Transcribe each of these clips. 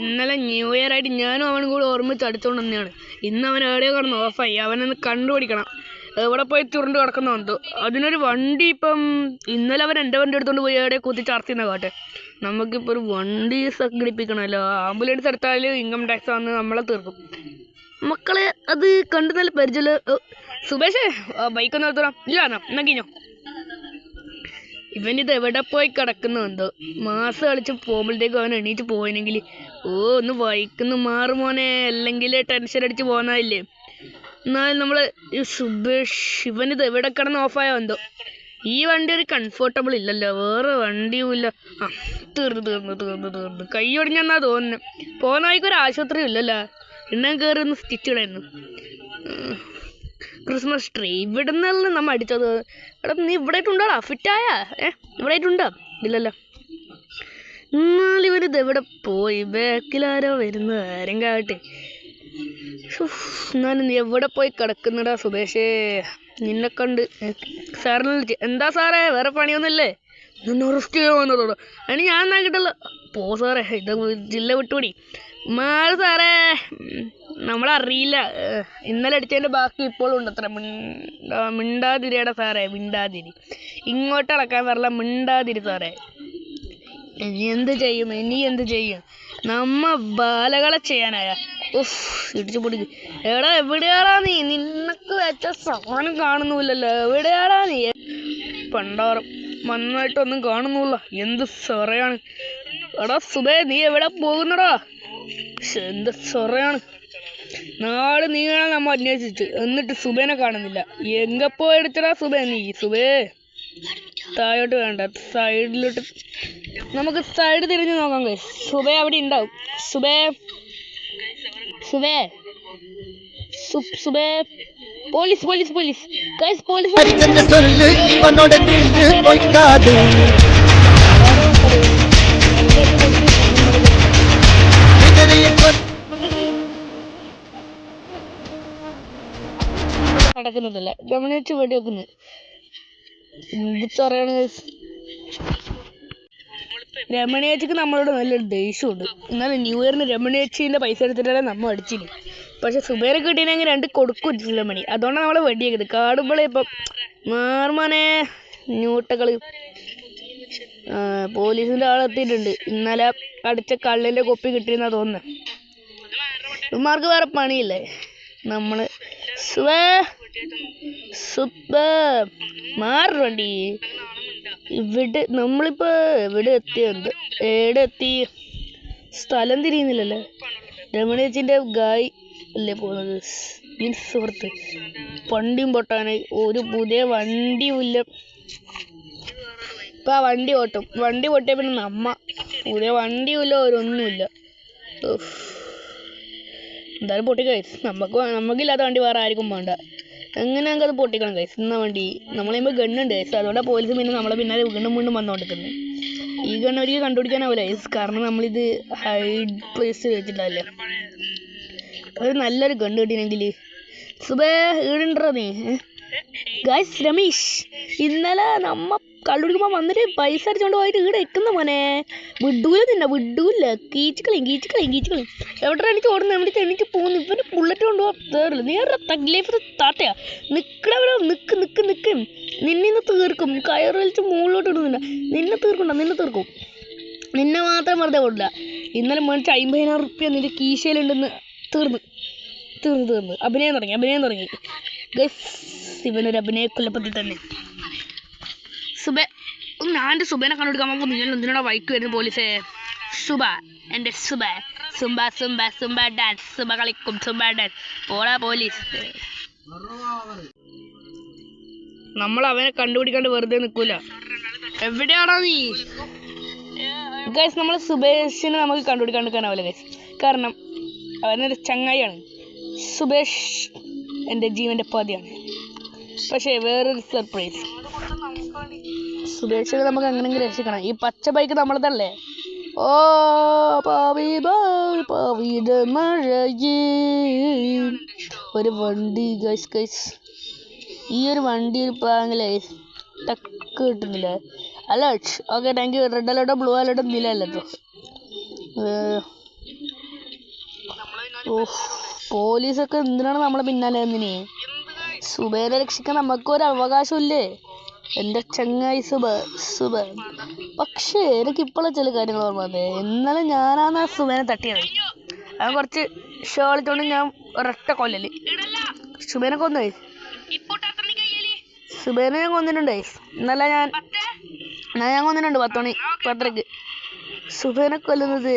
ഇന്നലെ new year ആയിട്ട് ഞാനും അവനും കൂടെ ഓർമ്മിച്ച് അടുത്തോണ്ട് തന്നെയാണ് ഇന്ന് അവൻ എവിടെയോ കിടന്ന് ഓഫായി. അവനൊന്ന് കണ്ടുപിടിക്കണം. എവിടെ പോയി ചുരുണ്ട് വന്നു അതിനൊരു വണ്ടി ഇപ്പം ഇന്നലെ അവൻ എന്റെ വണ്ടി എടുത്തുകൊണ്ട് പോയി എവിടെ കുത്തി ചാർത്തിന്ന കാട്ടെ. നമുക്കിപ്പോൾ ഒരു വണ്ടി സംഘടിപ്പിക്കണമല്ലോ ആംബുലൻസ് എടുത്താൽ ഇൻകം ടാക്സ് വന്ന് നമ്മളെ തീർക്കും. മക്കളെ അത് കണ്ടു നല്ല പരിചയമുള്ള ഓ, സുബേഷേ ബൈക്ക് ഒന്ന് നിർത്തണം ഇല്ല എന്നാ എന്നാ കഴിഞ്ഞോ ഇവൻ ഇത് എവിടെ പോയി കിടക്കുന്നുണ്ടോ മാസം കളിച്ച് പോകുമ്പോഴത്തേക്കും അവൻ എണീറ്റ് പോയിനെങ്കിൽ ഓ ഒന്ന് വൈക്കുന്നു മാറും മോനെ അല്ലെങ്കിൽ ടെൻഷൻ അടിച്ച് പോകുന്നതല്ലേ എന്നാലും നമ്മൾ ഈ സുബേഷ് ഇവനിത് എവിടെ കിടന്ന് ഓഫായോ എന്തോ? ഈ വണ്ടി ഒരു കംഫർട്ടബിൾ ഇല്ലല്ലോ വേറെ വണ്ടിയുമില്ല. ആ തീർന്നു തീർന്നു തീർന്നു തീർന്നു. കൈ ഒടിഞ്ഞെന്നാ തോന്നുന്നത് പോകുന്ന വഴിക്ക് ഒരു ആശുപത്രി ഇല്ലല്ലോ എണ്ണം കയറി ഒന്ന് സ്റ്റിച്ച് ഇടായിരുന്നു. ഉം. ക്രിസ്മസ് ട്രീ ഇവിടെ നിന്നല്ല നമ്മൾ അടിച്ചത്. എടാ നീ ഇവിടെ ആയിട്ടുണ്ടോടാ ഫിറ്റായ ഏ ഇവിടെ ആയിട്ടുണ്ടോ ഇല്ലല്ലോ. എന്നാൽ ഇവരിത് പോയി? ബാക്കിലാരോ വരുന്ന. ആരും കാട്ടെ. എന്നാലും നീ എവിടെ പോയി കിടക്കുന്നടാ സുബേഷേ? നിന്നെ കണ്ട് സാറിന് എന്താ സാറേ? വേറെ പണിയൊന്നുമില്ലേ? നിന്നെ അറസ്റ്റ് ചെയ്യാൻ വന്നതോടോ. അതിന് ഞാൻ എന്നാ കിട്ടല്ലോ പോ സാറേ ഇത് ജില്ല വിട്ടുപിടി. മാറ് സാറേ. നമ്മളറിയില്ല. ഇന്നലെ അടിച്ചതിന്റെ ബാക്കി ഇപ്പോഴും ഉണ്ട് അത്ര മിണ്ടാ മിണ്ടാതിരിയടാ സാറേ മിണ്ടാതിരി. ഇങ്ങോട്ട് അളക്കാൻ വരല മിണ്ടാതിരി സാറേ. ഇനി എന്ത് ചെയ്യും? ഇനി എന്ത് ചെയ്യും? നമ്മ ബാലകളെ ചെയ്യാനായ. ഉഫ് ഇടിച്ചു പൊടിക്ക്. എടാ എവിടെയാടാ നീ? നിനക്ക് വെച്ച സാധനം കാണുന്നില്ലല്ലോ. എവിടെയാടാ നീ? പണ്ടാറും നന്നായിട്ടൊന്നും കാണുന്നില്ല. എന്ത് സൊറയാണ്. എടാ സുബേ നീ എവിടെ പോകുന്നടാ? എന്ത് സൊറയാണ് നാട് നീങ്ങാൻ നമ്മ അന്വേഷിച്ചിട്ട് എന്നിട്ട് സുബേനെ കാണുന്നില്ല. എങ്ക പോയെടുത്തടാ സുബേ നീ? സുബേ താഴോട്ട് വേണ്ട. സൈഡിലോട്ട്. നമുക്ക് സൈഡ് തിരിഞ്ഞു നോക്കാം കേ സുബേ അവിടെ ഉണ്ടാവും. സുബേ സുബേ. സുബേ. Police police police. Guys police. നടക്കുന്നില്ല ഗമനിച്ച് വെടി വെക്കുന്നത്. പറയാണ്? രമണിയേച്ചിക്ക് നമ്മളോട് നല്ലൊരു ദേഷ്യമുണ്ട്. എന്നാലും ന്യൂ ഇയറിന് രമണിയേച്ചിന്റെ പൈസ എടുത്തിട്ടല്ലേ നമ്മൾ അടിച്ചില്ല പക്ഷെ സുബേരെ കിട്ടിയില്ലെങ്കിൽ രണ്ട് കൊടുക്കും രമണി. അതുകൊണ്ടാണ് നമ്മളെ വെടിയേക്കുന്നത് കാടുമ്പോളെ ഇപ്പം മാർമനെ ന്യൂട്ടകൾ പോലീസിന്റെ ആളെത്തിയിട്ടുണ്ട് ഇന്നലെ അടിച്ച കള്ളിന്റെ കൊപ്പി കിട്ടിയെന്നാ തോന്നുന്നത് ഇവന്മാർക്ക് വേറെ പണിയില്ലേ? നമ്മൾ സുബേ സുബേ മാറണ്ടി ഇവിടെ നമ്മളിപ്പോ എവിടെ എത്തിയുണ്ട് എവിടെ എത്തി? സ്ഥലം തിരിയുന്നില്ലല്ലേ? രമണേച്ചിന്റെ ഗായ് അല്ലേ പോകുന്നത് മീൻസ് സുഹൃത്ത്. വണ്ടിയും പൊട്ടാനായി. ഒരു പുതിയ വണ്ടിയുമില്ല ഇപ്പൊ ആ വണ്ടി ഓട്ടും. വണ്ടി പൊട്ടിയ പിന്നെ നമ്മ. പുതിയ വണ്ടിയുമില്ല ഒരൊന്നുമില്ല. എന്തായാലും പൊട്ടിക്കായി നമുക്ക് നമുക്കില്ലാത്ത വണ്ടി വേറെ ആർക്കും വേണ്ട. എങ്ങനെ അത് പൊട്ടിക്കണം ഗൈസ് എന്നാ വണ്ടി. നമ്മളെ ഗണ്ണുണ്ട് ഗൈസ് അതുകൊണ്ടാണ് പോലീസ് പിന്നെ നമ്മളെ പിന്നാലെ വീണ്ടും വീണ്ടും വന്നുകൊണ്ടിരിക്കുന്നത് ഈ ഗണ്ണ് അവർക്ക് കണ്ടുപിടിക്കാനാവില്ല ഗൈസ് കാരണം നമ്മളിത് ഹൈഡ് പ്ലേസ് വെച്ചിട്ടല്ലേ? ഒരു നല്ലൊരു ഗണ്ണ് കിട്ടിയില്ലെങ്കിൽ സുബേ ഈടുണ്ടോ നീ ഗൈസ് രമീഷ് ഇന്നലെ നമ്മ കള്ളുടിക്കുമ്പോ വന്നിട്ട് പൈസ അടിച്ചോണ്ട് പോയിട്ട് ഈടെ എത്തുന്ന മോനെ. വിടൂല നിന്നെ വിടൂല. കീച്ചുകളയും കീച്ചുകളയും കീച്ചുകളയും എവിടെ എനിക്ക് ഓടുന്നു എവിടെ എനിക്ക് പോകുന്നു ഇവന്റെ ബുള്ളറ്റ് കൊണ്ടുപോകാൻ തേറില്ല നീ തഗ് ലൈഫ് താത്തയാ. നിക്കടവിടെ നിക്ക് നിക്ക് നിക്ക്. നിന്നെ തീർക്കും. കയറ് വലിച്ച് മുകളിലോട്ട് ഇടുന്നില്ല. നിന്നെ തീർക്കണ്ട നിന്നെ തീർക്കും. നിന്നെ മാത്രം വെറുതെ ഓടില്ല. ഇന്നലെ മേടിച്ച അമ്പതിനായിരം റുപ്യ നിന്റെ കീശയിലുണ്ടെന്ന് തീർന്നു. തീർന്നു തീർന്നു. അഭിനയം തുടങ്ങി അഭിനയം തുടങ്ങി. ഗസ് ഇവനൊരു അഭിനയ കുലപ്പത്തിൽ തന്നെ. സുബെ ഞാൻ എന്റെ സുബേനെ കണ്ടുപിടിക്കാൻ പോകുമ്പോൾ നിങ്ങൾ എന്തിനാണ് വൈക്ക് വരുന്നത് പോലീസേ? സുബ എന്റെ സുബ. സുംബ സുംബ സുംബ ഡാൻസ് സുബ കളിക്കും സുംബ ഡാൻസ് പോടാ പോലീസ്. നമ്മൾ അവനെ കണ്ടുപിടിക്കാണ്ട് വെറുതെ നിൽക്കൂല എവിടെയാണോ നീ? ഗൈസ് നമ്മൾ സുബേഷിനെ നമുക്ക് കണ്ടുപിടിക്കാൻ നിൽക്കാനാവില്ല ഗൈസ് കാരണം അവനൊരു ചങ്ങായിയാണ്. സുബേഷ് എന്റെ ജീവന്റെ പതിയാണ്. പക്ഷേ വേറൊരു സർപ്രൈസ് സുബേഷിനെ നമുക്ക് എങ്ങനെയെങ്കിലും രക്ഷിക്കണം. ഈ പച്ച ബൈക്ക് നമ്മളതല്ലേ? ഓ പാവി പാവിയുടെ മഴയിൽ. ഒരു വണ്ടി ഗൈസ് ഗൈസ് ഈ ഒരു വണ്ടി ഇപ്പാണെങ്കിലേ ടക്ക് കിട്ടുന്നില്ല. Alert okay thank you red അലേർട്ടോ blue അലേർട്ടോ നീല അലേർട്ടോ ഓഹ് പോലീസൊക്കെ എന്തിനാണ് നമ്മളെ പിന്നാലെ എന്തിന് സുബേരെ രക്ഷിക്കാൻ നമുക്കൊരു അവകാശമില്ലേ എന്റെ ചങ്ങായി സുബ സുബ. പക്ഷേ എനിക്ക് ഇപ്പോഴാ ചില കാര്യങ്ങൾ ഓർമ്മ വന്നേ. ഇന്നലെ ഞാനാണ് ആ സുബേനെ തട്ടിയത്. അവൻ കുറച്ച് ഷോളിച്ചോണ്ട് ഞാൻ ഒരൊറ്റ കൊല്ലല്. സുബേനെ കൊന്നേ. സുബേനെ ഞാൻ കൊന്നിട്ടുണ്ടേ. ഇന്നലെ ഞാൻ ഇന്നലെ ഞാൻ കൊന്നിട്ടുണ്ട് പത്ത് മണി പത്തരക്ക് സുബേനെ കൊല്ലുന്നത്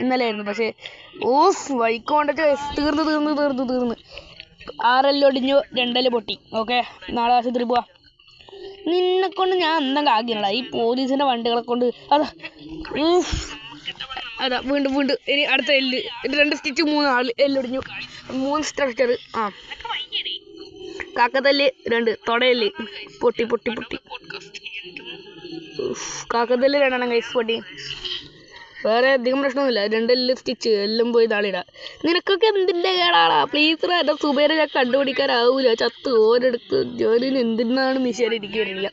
ഇന്നലെയായിരുന്നു. പക്ഷേ ഓഫ് വൈക്കോണ്ടൊക്കെ തീർന്ന് തീർന്ന് തീർന്ന് തീർന്ന്. ആറെല്ലാം ഒടിഞ്ഞു രണ്ടെല്ലാം പൊട്ടി. ഓക്കെ നാളെ ആശുപത്രി പോവാ. നിന്നെ കൊണ്ട് ഞാൻ അന്നം ആക്കിയടാ ഈ പോലീസിന്റെ വണ്ടികളെ കൊണ്ട് അതാ. അതാ വീണ്ടും വീണ്ടും. ഇനി അടുത്ത എല്ല്. രണ്ട് സ്റ്റിച്ച് മൂന്ന് ആൾ. എല്ലൊടിഞ്ഞു മൂന്ന് സ്ട്രക്ചർ ആ. കാക്കത്തല്ല് രണ്ട്. തൊടയല്ല്. പൊട്ടി പൊട്ടി പൊട്ടി. കാക്കത്തല്ല് രണ്ടെണ്ണം കൈസ് പൊട്ടി. വേറെ അധികം പ്രശ്നമൊന്നുമില്ല. രണ്ടെല്ലാം സ്റ്റിച്ച് എല്ലാം പോയി താളിടാം. നിനക്കൊക്കെ എന്തിന്റെ കേടാടാ? പ്ലീസ് എന്റെ സുബേരെ ഞാൻ കണ്ടുപിടിക്കാനാവൂല. ചത്ത് ഓരെടുത്ത് ജോലിന് എന്തിനാണ് മിഷൻ ഇരിക്കുന്നില്ല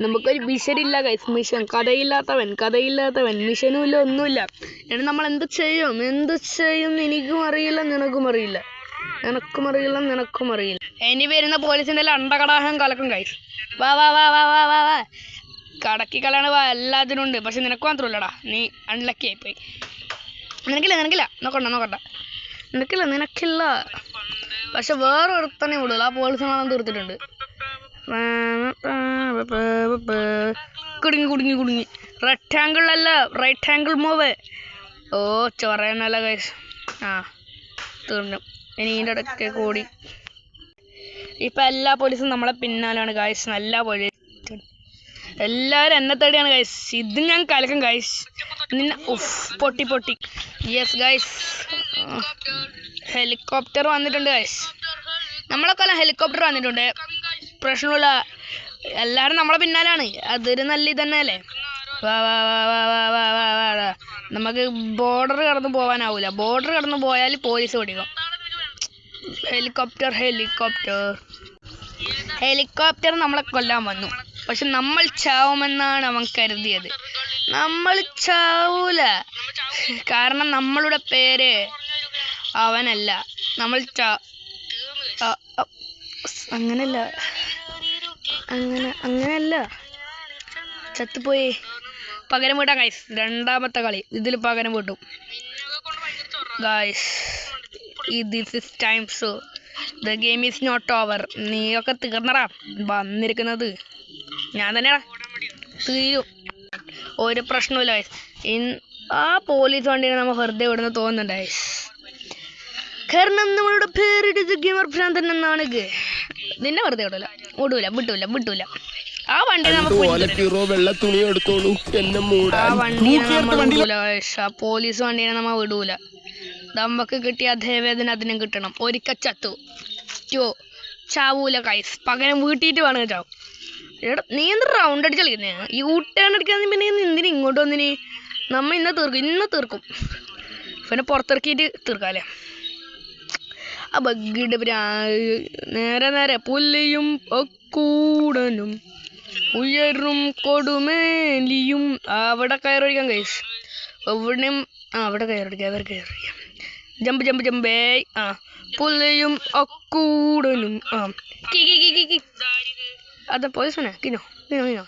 നമുക്കൊരു മിഷൻ ഇല്ല കൈസ് മിഷൻ. കഥയില്ലാത്തവൻ കഥയില്ലാത്തവൻ. മിഷനും ഇല്ല ഒന്നുമില്ല. എന്നിട്ട് നമ്മൾ എന്ത് ചെയ്യും? എന്ത് ചെയ്യും എനിക്കും അറിയില്ല നിനക്കും അറിയില്ല. നിനക്കും അറിയില്ല നിനക്കും അറിയില്ല. ഇനി വരുന്ന പോലീസിന്റെ അണ്ടകടാഹം കലക്കും കൈസ് വാ വാ വാ വാ വാ വാ. കടക്കി കളയണ എല്ലാത്തിനും ഉണ്ട് പക്ഷെ നിനക്ക് മാത്രമല്ലടാ നീ അൺലക്കി ആയിപ്പോയി നിനക്കില്ല നിനക്കില്ല. നോക്കണ്ട നോക്കണ്ട നിനക്കില്ല നിനക്കില്ല. പക്ഷെ വേറെ ഒരുത്തനെ വിടുള്ളൂ ആ പോലീസ് കാണാൻ തീർത്തിട്ടുണ്ട്. കുടുങ്ങി കുടുങ്ങി കുടുങ്ങി. റെക്ടാങ്കിൾ അല്ല റൈറ്റ് ആംഗിൾ മൂവ് ഓ ചൊറയനല്ല കൈസ് ആ തീർന്നു. ഇനി ഇതിന്റെ ഇടയ്ക്ക് കൂടി. ഇപ്പം എല്ലാ പോലീസും നമ്മളെ പിന്നാലാണ് കായ്സ് നല്ല പോലീസ്. എല്ലാവരും എന്നെ തേടിയാണ് ഗൈസ് ഇത് ഞാൻ കലക്കും ഗൈസ് നിന്നെ പൊട്ടി പൊട്ടി. യെസ് ഗൈസ് ഹെലികോപ്റ്റർ വന്നിട്ടുണ്ട് ഗൈസ് നമ്മളെ കൊല്ലം ഹെലികോപ്റ്റർ വന്നിട്ടുണ്ട്. പ്രശ്നമില്ല. എല്ലാവരും നമ്മളെ പിന്നാലാണ്. അതൊരു നല്ല ഇത് തന്നെയല്ലേ വാ വാ വാ വാ വാ വാ നമുക്ക് ബോർഡർ കടന്ന് പോകാനാവില്ല ബോർഡർ കടന്ന് പോയാൽ പോലീസ് പിടിക്കും. ഹെലികോപ്റ്റർ ഹെലികോപ്റ്റർ ഹെലികോപ്റ്റർ നമ്മളെ കൊല്ലാൻ വന്നു. പക്ഷെ നമ്മൾ ചാവുമെന്നാണ് അവൻ കരുതിയത്. നമ്മൾ ചാവൂല. കാരണം നമ്മളുടെ പേര് അവനല്ല. നമ്മൾ ചാ അങ്ങനല്ല. അങ്ങനെ അങ്ങനെയല്ല ചത്തുപോയി. പകരം വീട്ടാം ഗൈസ് രണ്ടാമത്തെ കളി. ഇതിൽ പകരം വീട്ടും guys this is time so the game is not over നീയൊക്കെ തീർന്നറാ വന്നിരിക്കുന്നത്. ഞാൻ തന്നെയാ തീരും. ഒരു പ്രശ്നമില്ല ആ പോലീസ് വണ്ടിനെ നമ്മൾ വെറുതെ ഇവിടുന്ന് തോന്നുന്നുണ്ട് guys. കാരണം നമ്മളുടെ പേരിട്ട് ഗെയിമർ ഭ്രാന്തൻ എന്നാണ്. നിന്നെ വെറുതെ വിടൂല വിടൂല വിട്ടൂല വിട്ടൂല ആ വണ്ടി ആ. പോലീസ് വണ്ടീനെ നമ്മ വിടൂല. നമുക്ക് കിട്ടിയ അതേ വേദന അതിനും കിട്ടണം. ഒരിക്കൽ ചത്തു. ചോ ചാവൂല കൈസ് പകരം വീട്ടിയിട്ട് വേണം ചാവും. എടാ നീ എന്ത് റൗണ്ട് അടിച്ച് കളിക്കുന്നേ? യൂ ടേൺ അടിക്കാൻ പിന്നെ എന്തിനു ഇങ്ങോട്ട് വന്നിന്? നമ്മ ഇന്ന് തീർക്കും ഇന്ന് തീർക്കും. പിന്നെ പുറത്തിറക്കിയിട്ട് തീർക്കാല്ലേ? ആ ബഗ്ഗിയുടെ പ്രാ നേരെ നേരെ പുല്ലിയും ഒക്കൂടനും ഉയരും കൊടുമേലിയും. അവിടെ കയറൊഴിക്കാം കൈസ് എവിടെയും ആ അവിടെ കയറൊഴിക്കാം അവർ കയറൊഴിക്കാം ജമ്പ് ജമ്പ് ജമ്പേ ആ പുല്ലിയും ഒക്കൂടനും. ആ കി കി കി കി. അതെ പോയിസനെ കിനോ കിനോ കിനോ.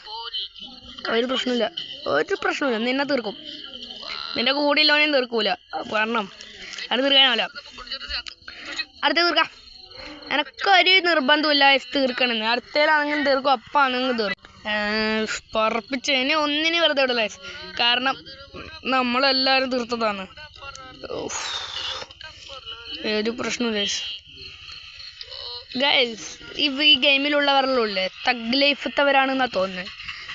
ഒരു പ്രശ്നമില്ല ഒരു പ്രശ്നമില്ല നിന്നെ തീർക്കും. നിന്റെ കൂടെയുള്ളവനെയും തീർക്കൂല. കാരണം അത് തീർക്കാനാവില്ല. അടുത്ത തീർക്കാം. എനക്കൊരു നിർബന്ധമില്ല തീർക്കണമെന്ന്. അങ്ങനെ തീർക്കും അപ്പം ആണെങ്കിലും തീർക്കും. പറപ്പിച്ച് ഇനി ഒന്നിന് വെറുതെ വിടില്ല കാരണം നമ്മളെല്ലാവരും തീർത്തതാണ്. ഒരു പ്രശ്നമില്ല ഗൈസ് ഇവ ഈ ഗെയിമിലുള്ളവരിലുള്ളേ തഗ് ലൈഫത്തവരാണെന്നാണ് തോന്നുന്നത്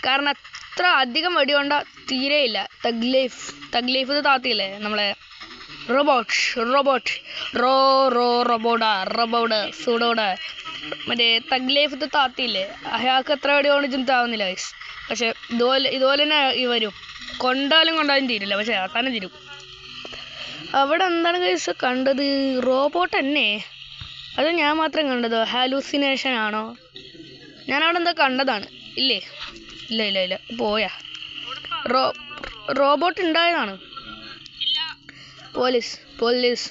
കാരണം അത്ര അധികം വെടി കൊണ്ട തീരെയില്ല തഗ് ലൈഫ് തഗ് ലൈഫ് താത്തിയില്ലേ? നമ്മളെ റോബോട്ട് റോബോട്ട് റോ റോ റോബോഡ റോബോഡ് സൂഡോഡ് മറ്റേ തഗ് ലൈഫ് താത്തിയില്ലേ? അയാൾക്ക് എത്ര വെടി കൊണ്ട് ചിന്താവുന്നില്ല ഗൈസ് പക്ഷെ ഇതുപോലെ ഇതുപോലെ തന്നെ ഈ വരും. കൊണ്ടാലും കൊണ്ടാലും തീരില്ല. പക്ഷെ അവസാനം തീരും. അവിടെ എന്താണ് ഗൈസ് കണ്ടത്? റോബോട്ട് തന്നെ. അത് ഞാൻ മാത്രം കണ്ടതോ? ഹാലൂസിനേഷൻ ആണോ? ഞാൻ അവിടെ എന്താ കണ്ടതാണ്. ഇല്ലേ? ഇല്ല ഇല്ല ഇല്ല. പോയാ. റോ റോബോട്ട് ഉണ്ടായതാണ്? Police police.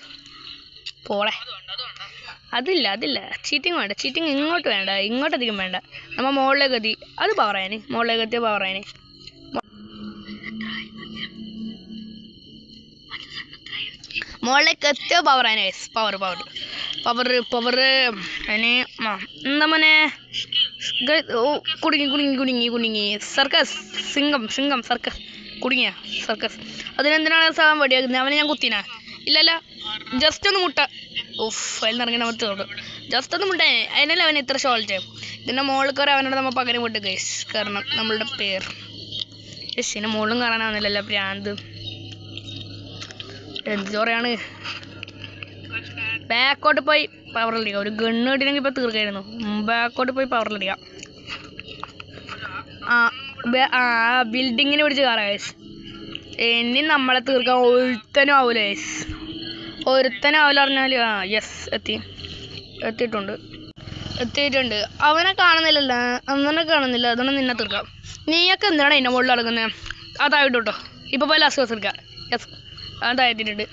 പോളെ. അതില്ല അതില്ല. ചീറ്റിംഗ് വേണ്ട. ചീറ്റിംഗ് ഇങ്ങോട്ട് വേണ്ട. ഇങ്ങോട്ടധികം വേണ്ട. നമ്മ മുകളിലേക്ക് എത്തി. അത് പവറായന് മുകളിലേക്ക് എത്തിയ പവറായന് മുകളിലേക്ക് എത്തിയ പവറായന് പവർ പവർ പവർ പവറ് അതിന് എന്താ മോനെ? കുടുങ്ങി കുടുങ്ങി കുടുങ്ങി കുടുങ്ങി. Circus Singham Singham circus. കുടുങ്ങിയ സർക്കസ്. അതിനെന്തിനാണ് സാധനം വടിയാക്കുന്നത്? അവനെ ഞാൻ കുത്തിനാ? ഇല്ലല്ല ജസ്റ്റ് ഒന്ന് മുട്ട. ഉഫ് അതിൽ നിറങ്ങി നമ്മൾ തീർന്നു ജസ്റ്റ് ഒന്ന് മുട്ട. അതിനല്ല അവൻ ഇത്ര ഷോൾട്ട്? ഇതിന്റെ മുകളിൽ കയറി അവനോട് നമ്മൾ പകരം വിട്ട് ഗൈസ് കാരണം നമ്മളുടെ പേർ. യെസ് ഇതിന്റെ മുകളിലും കാണാനാവുന്നില്ലല്ലോ ഭ്രാന്ത്. എന്ത് ചോറയാണ്? ബാക്കോട്ട് പോയി പവറിലടിക്കുക ഒരു ഗണ്ണ് കിട്ടിയെങ്കിൽ ഇപ്പോൾ തീർക്കായിരുന്നു. ബാക്കോട്ട് പോയി പവറിലടിക്കുക ആ ബിൽഡിങ്ങിന് പിടിച്ച് കയറാം ഗൈസ് ഇനി നമ്മളെ തീർക്കാൻ ഒരുത്തനും ആവൂല ഗൈസ് ഒരുത്തനും ആവില്ല പറഞ്ഞാൽ ആ യെസ് എത്തി. എത്തിയിട്ടുണ്ട്. എത്തിയിട്ടുണ്ട്. അവനെ കാണുന്നില്ലല്ലോ. അവനെ കാണുന്നില്ല. അതുകൊണ്ട് നിന്നെ തീർക്കാം. നീയൊക്കെ എന്തിനാണ് അതിന്റെ മുകളിൽ നടക്കുന്നത് അതായിട്ട് കേട്ടോ ഇപ്പോൾ പോയി ലാസ്റ്റ് എടുക്കാം. യെസ് അതായിട്ടുണ്ട്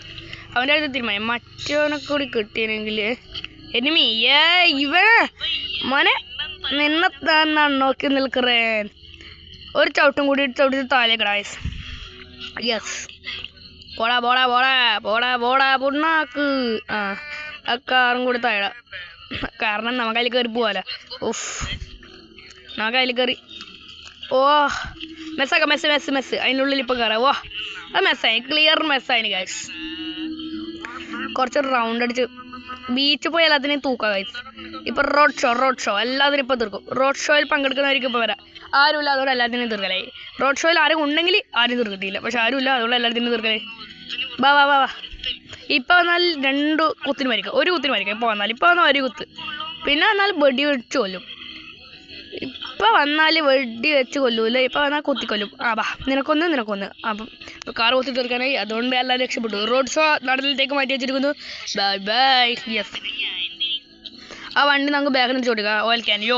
അവന്റെ അടുത്ത് തീരുമാനം. മറ്റവനെ കൂടി കിട്ടിയെങ്കിൽ എനിമി ഏ ഇവൻ മോനെ നിന്നെ നോക്കി നിൽക്കറേൻ ഒരു ചവിട്ടും കൂടി ചവിട്ടി താഴേക്കടാ യെസ് പോടാ പോടാ പോടാ പോടാ പോടാ പൊണ്ണാക്ക്. ആ ആ കാറും കൂടി താഴെ കാരണം നമുക്ക് അതിൽ കയറി പോവാല. ഉഫ്. നമുക്ക് അതിൽ കയറി. ഓ മെസ്സാക്കാം മെസ്സ് മെസ്സ് മെസ്സ് അതിനുള്ളിൽ ഇപ്പം കയറാം. ഓ അത് മെസ്സായി ക്ലിയർ മെസ്സായി ഗൈസ് കുറച്ച് റൗണ്ട് അടിച്ച് ബീച്ച് പോയി എല്ലാത്തിനെയും തൂക്കാം ഗൈസ് ഇപ്പൊ റോഡ് ഷോ റോഡ് ഷോ എല്ലാത്തിനും ഇപ്പൊ തീർക്കും. റോഡ് ഷോയിൽ പങ്കെടുക്കുന്നവർക്ക് ഇപ്പൊ വരാം. ആരുമില്ല അതുകൊണ്ട് എല്ലാത്തിനും തീർക്കലായി റോഡ് ഷോയിൽ ആരും ഉണ്ടെങ്കിൽ ആരും തീർക്കത്തില്ല. പക്ഷെ ആരുമില്ല അതുകൊണ്ട് എല്ലാത്തിനും തീർക്കലായി വാ വാ വാ വാ. ഇപ്പൊ വന്നാൽ രണ്ട് കുത്തിന് മരിക്കാം. ഒരു കുത്തിന് മരിക്കാം. ഇപ്പൊ വന്നാൽ ഇപ്പൊ വന്നാൽ ഒരു കുത്ത്. പിന്നെ വന്നാൽ വെടി വെച്ച് കൊല്ലും. ഇപ്പൊ വന്നാൽ വെടി വെച്ച് കൊല്ലൂല ഇപ്പൊ വന്നാൽ കുത്തിക്കൊല്ലും. ആ വാ. നിനക്കൊന്ന് നിനക്കൊന്ന്. അപ്പം കാർ കൊത്തി തീർക്കാനായി. അതുകൊണ്ട് എല്ലാം രക്ഷപ്പെട്ടു. റോഡ് ഷോ നടന്നിലേക്ക് മാറ്റി വെച്ചിരിക്കുന്നു. ബൈ ബൈ യെസ് ആ വണ്ടി നമുക്ക് ബാഗിൽ ചോദിക്കാം ക്യാൻ യോ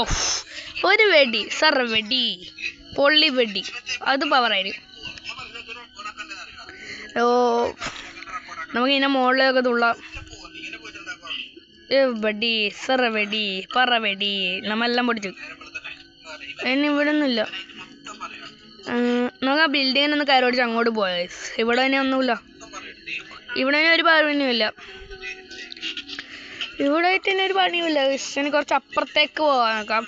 ഒരു വെടി. സർ വെടി. പൊള്ളി വെടി. അത് പവറായിരിക്കും ഓ. നമുക്ക് ഇതിനെ മുകളിലൊക്കെ തുള്ളാം. വെടി. സർ വെടി. പറ വെടി. നമ്മെല്ലാം പൊടിച്ചു ഇനി ഇവിടെ ഒന്നുമില്ല നമുക്ക് ആ ഒന്ന് കയറി ഓടിച്ച് അങ്ങോട്ട് പോയാൽ ഇവിടെ തന്നെ ഒന്നുമില്ല. ഇവിടെ തന്നെ ഒരു പണിയുമില്ല. ഇവിടെ തന്നെ ഒരു പണിയുമില്ല ഇനി കുറച്ച് അപ്പുറത്തേക്ക് പോകാം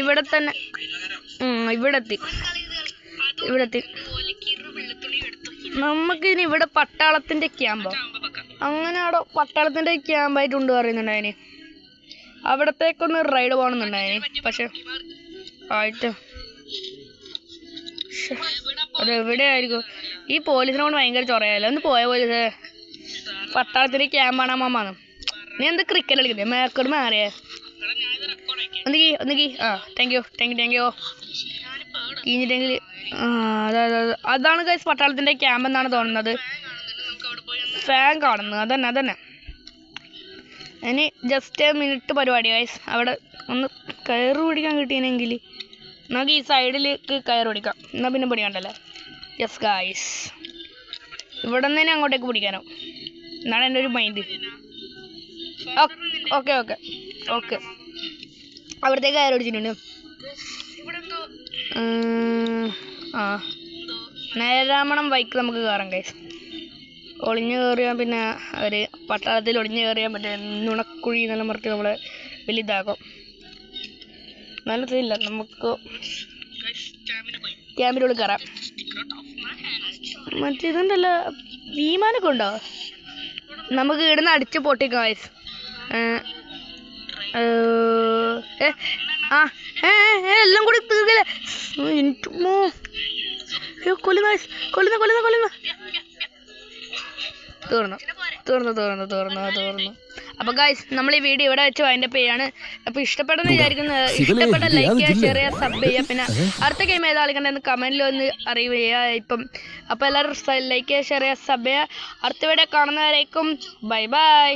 ഇവിടെ തന്നെ ഇവിടെത്തി ഇവിടെ എത്തി. ഇവിടെ എത്തി. നമുക്കിനി ഇവിടെ പട്ടാളത്തിന്റെ ക്യാമ്പോ അങ്ങനെ അവിടെ പട്ടാളത്തിന്റെ ക്യാമ്പായിട്ടുണ്ട് പറയുന്നുണ്ടായിന്. അവിടത്തേക്കൊന്ന് റൈഡ് പോകണമെന്നുണ്ടായിന്. പക്ഷെ ആയിട്ട്. ശ്ശെ, അത് എവിടെയായിരിക്കും? ഈ പോലീസിനെ കൊണ്ട് ഭയങ്കര ചൊറയല്ലോ ഒന്ന് പോയ പോലീസ്? പട്ടാളത്തിന്റെ ക്യാമ്പാണ് അമ്മമാന്ന് നീ എന്ത് ക്രിക്കറ്റ് കളിക്കുന്നത് മേക്കോട് മാറിയേ. ഒന്നുകി ഒന്നുകി ആ thank you thank you thank you കഴിഞ്ഞിട്ടെങ്കിൽ. അതാണ് ഗൈസ് പട്ടാളത്തിന്റെ ക്യാമ്പ് എന്നാണ് തോന്നുന്നത്. ഫാൻ കാണുന്നു. അതന്നെ അതന്നെ. ഇനി ജസ്റ്റ് മിനിറ്റ് പരിപാടി ഗൈസ് അവിടെ ഒന്ന് കയറ് പിടിക്കാൻ കിട്ടിയെങ്കിൽ നമുക്ക് ഈ സൈഡിലേക്ക് കയറി പിടിക്കാം എന്നാൽ പിന്നെ പിടിക്കണ്ടല്ലേ യെസ് ഗായ്സ് ഇവിടെ നിന്ന് തന്നെ അങ്ങോട്ടേക്ക് പിടിക്കാനോ? എന്നാണ് എന്റെ ഒരു മൈൻഡ് ഓക്കെ ഓക്കെ ഓക്കെ അവിടത്തേക്ക് കയറി പിടിച്ചിട്ടുണ്ട് ആ. നേരാമണം ബൈക്ക് നമുക്ക് കയറാം ഗൈസ് ഒളിഞ്ഞു കയറിയാൽ പിന്നെ അവർ പട്ടാളത്തിൽ ഒളിഞ്ഞു കയറിയാൽ മറ്റേ നുണക്കുഴി എന്നെല്ലാം പറഞ്ഞിട്ട് നമ്മളെ വലുതാക്കും നല്ലതില്ല നമുക്ക് ക്യാമ്പിനുള്ളിൽ കയറാം മറ്റേതുണ്ടല്ലോ വിമാനൊക്കെ ഉണ്ടോ? നമുക്ക് ഇടുന്ന അടിച്ച് പൊട്ടിക്കാം വയസ്സ് ആ എല്ലാം കൂടി തീർക്കല്ലേ കൊല്ലുന്ന. കൊല്ലുന്ന കൊല്ലുന്ന കൊല്ലുന്ന. തീർന്നു. തീർന്നു തീർന്നു തീർന്നു തീർന്നു. അപ്പൊ ഗൈസ് നമ്മൾ ഈ വീഡിയോ ഇവിടെ വെച്ച് അതിന്റെ ചെയ്യാണ്. അപ്പൊ ഇഷ്ടപ്പെടുന്ന വിചാരിക്കുന്നു. ഇഷ്ടപ്പെട്ട ലൈക്ക് ചെയ്യുക ഷെയർ ചെയ്യുക സബ് ചെയ്യുക. പിന്നെ അടുത്ത ഗെയിം ഏതാ കളിക്കണ്ടെന്ന് കമന്റിൽ ഒന്ന് അറിയുക ഇപ്പം അപ്പൊ എല്ലാവരും ലൈക്ക് ചെയ്യുക ഷെയർ ചെയ്യുക സബ് ചെയ്യുക. അടുത്ത വീഡിയോ കാണുന്നവരേക്കും ബൈ ബൈ